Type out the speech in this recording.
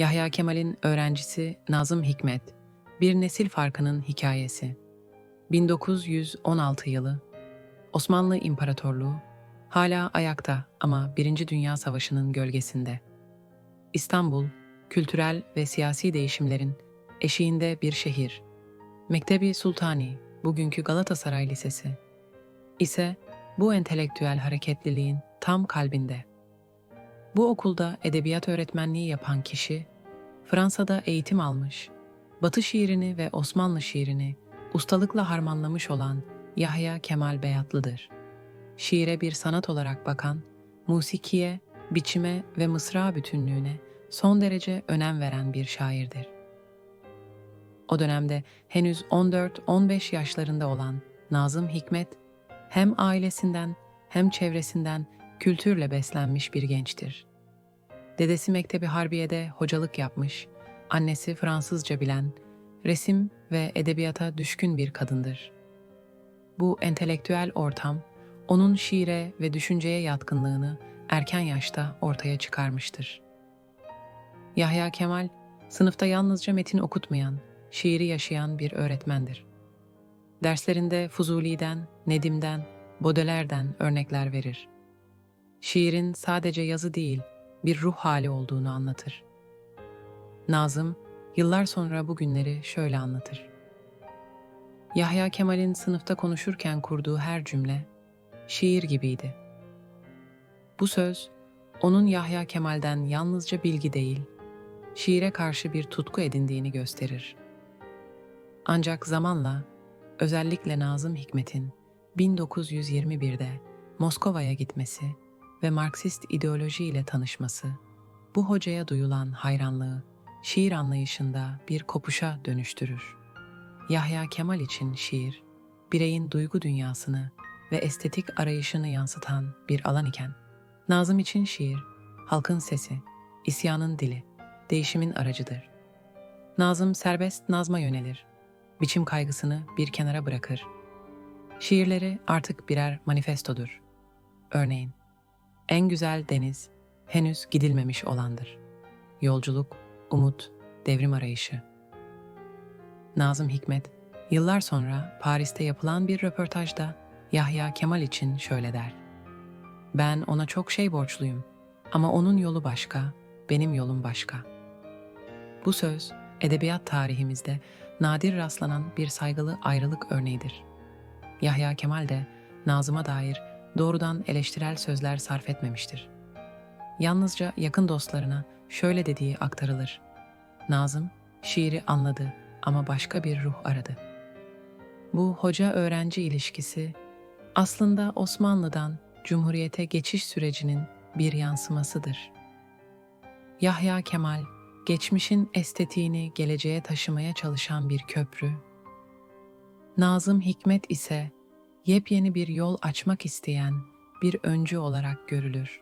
Yahya Kemal'in öğrencisi Nazım Hikmet, bir nesil farkının hikayesi. 1916 yılı, Osmanlı İmparatorluğu hala ayakta ama Birinci Dünya Savaşı'nın gölgesinde. İstanbul, kültürel ve siyasi değişimlerin eşiğinde bir şehir. Mektebi Sultani, bugünkü Galatasaray Lisesi, ise bu entelektüel hareketliliğin tam kalbinde. Bu okulda edebiyat öğretmenliği yapan kişi, Fransa'da eğitim almış, Batı şiirini ve Osmanlı şiirini ustalıkla harmanlamış olan Yahya Kemal Beyatlı'dır. Şiire bir sanat olarak bakan, musikiye, biçime ve mısra bütünlüğüne son derece önem veren bir şairdir. O dönemde henüz 14-15 yaşlarında olan Nazım Hikmet, hem ailesinden hem çevresinden kültürle beslenmiş bir gençtir. Dedesi Mektebi Harbiye'de hocalık yapmış, annesi Fransızca bilen, resim ve edebiyata düşkün bir kadındır. Bu entelektüel ortam, onun şiire ve düşünceye yatkınlığını erken yaşta ortaya çıkarmıştır. Yahya Kemal, sınıfta yalnızca metin okutmayan, şiiri yaşayan bir öğretmendir. Derslerinde Fuzuli'den, Nedim'den, Baudelaire'den örnekler verir. Şiirin sadece yazı değil, bir ruh hali olduğunu anlatır. Nazım, yıllar sonra bu günleri şöyle anlatır. Yahya Kemal'in sınıfta konuşurken kurduğu her cümle, şiir gibiydi. Bu söz, onun Yahya Kemal'den yalnızca bilgi değil, şiire karşı bir tutku edindiğini gösterir. Ancak zamanla, özellikle Nazım Hikmet'in 1921'de Moskova'ya gitmesi ve Marksist ideolojiyle tanışması, bu hocaya duyulan hayranlığı şiir anlayışında bir kopuşa dönüştürür. Yahya Kemal için şiir, bireyin duygu dünyasını ve estetik arayışını yansıtan bir alan iken, Nazım için şiir, halkın sesi, isyanın dili, değişimin aracıdır. Nazım serbest nazma yönelir, biçim kaygısını bir kenara bırakır. Şiirleri artık birer manifestodur. Örneğin, en güzel deniz henüz gidilmemiş olandır. Yolculuk, umut, devrim arayışı. Nazım Hikmet, yıllar sonra Paris'te yapılan bir röportajda Yahya Kemal için şöyle der. Ben ona çok şey borçluyum ama onun yolu başka, benim yolum başka. Bu söz, edebiyat tarihimizde nadir rastlanan bir saygılı ayrılık örneğidir. Yahya Kemal de Nazım'a dair doğrudan eleştirel sözler sarf etmemiştir. Yalnızca yakın dostlarına şöyle dediği aktarılır. Nazım şiiri anladı ama başka bir ruh aradı. Bu hoca-öğrenci ilişkisi aslında Osmanlı'dan Cumhuriyete geçiş sürecinin bir yansımasıdır. Yahya Kemal, geçmişin estetiğini geleceğe taşımaya çalışan bir köprü. Nazım Hikmet ise yepyeni bir yol açmak isteyen bir öncü olarak görülür.